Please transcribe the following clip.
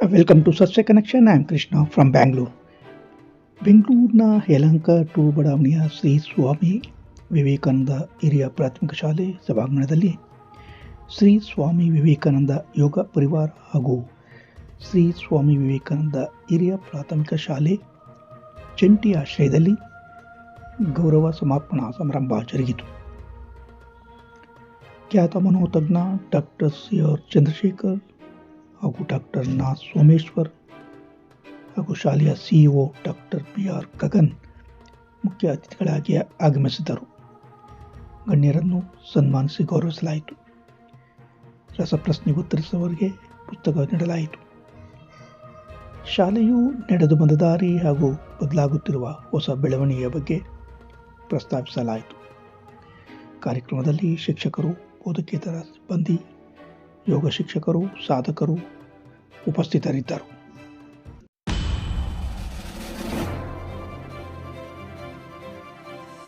Welcome to Sasya connection I am Krishna from Bangalore ಬೆಂಗಳೂರಿನ Yelahanka to ಬಡಾವಣೆಯ ಶ್ರೀ ಸ್ವಾಮಿ ವಿವೇಕಾನಂದ ಹಿರಿಯ ಪ್ರಾಥಮಿಕ ಶಾಲೆ ಸಭಾಂಗಣದಲ್ಲಿ ಶ್ರೀ ಸ್ವಾಮಿ ವಿವೇಕಾನಂದ ಯೋಗ ಪರಿವಾರ ಹಾಗೂ ಶ್ರೀ ಸ್ವಾಮಿ ವಿವೇಕಾನಂದ ಹಿರಿಯ ಪ್ರಾಥಮಿಕ ಶಾಲೆ ಜಂಟಿ ಆಶ್ರಯದಲ್ಲಿ ಗೌರವ ಸಮರ್ಪಣಾ ಸಮಾರಂಭ ಜರುಗಿತು ಖ್ಯಾತ ಮನೋತಜ್ಞ ಡಾಕ್ಟರ್ ಸಿ ಆರ್ ಚಂದ್ರಶೇಖರ್ ಹಾಗೂ ಡಾಕ್ಟರ್ ನಾ ಸೋಮೇಶ್ವರ್ ಹಾಗೂ ಶಾಲೆಯ CEO doctor P R Gagan ಮುಖ್ಯ ಅತಿಥಿಗಳಾಗಿ ಆಗಮಿಸಿದರು. ಗಣ್ಯರನ್ನು ಸನ್ಮಾನಿಸಿ ಗೌರವಿಸಲಾಯಿತು. ರಸಪ್ರಶ್ನೆಗೆ ಉತ್ತರಿಸುವವರಿಗೆ ಪುಸ್ತಕ ನೀಡಲಾಯಿತು. ಶಾಲೆಯು ನಡೆದು ಬಂದ ದಾರಿ ಹಾಗೂ ಬದಲಾಗುತ್ತಿರುವ ಹೊಸ ಬೆಳವಣಿಗೆಯ ಬಗ್ಗೆ ಪ್ರಸ್ತಾಪಿಸಲಾಯಿತು. ಕಾರ್ಯಕ್ರಮದಲ್ಲಿ ಶಿಕ್ಷಕರು, ಬೋಧಕೇತರ ಸಿಬ್ಬಂದಿ ಯೋಗ ಶಿಕ್ಷಕರು ಸಾಧಕರು ಉಪಸ್ಥಿತರಿದ್ದರು.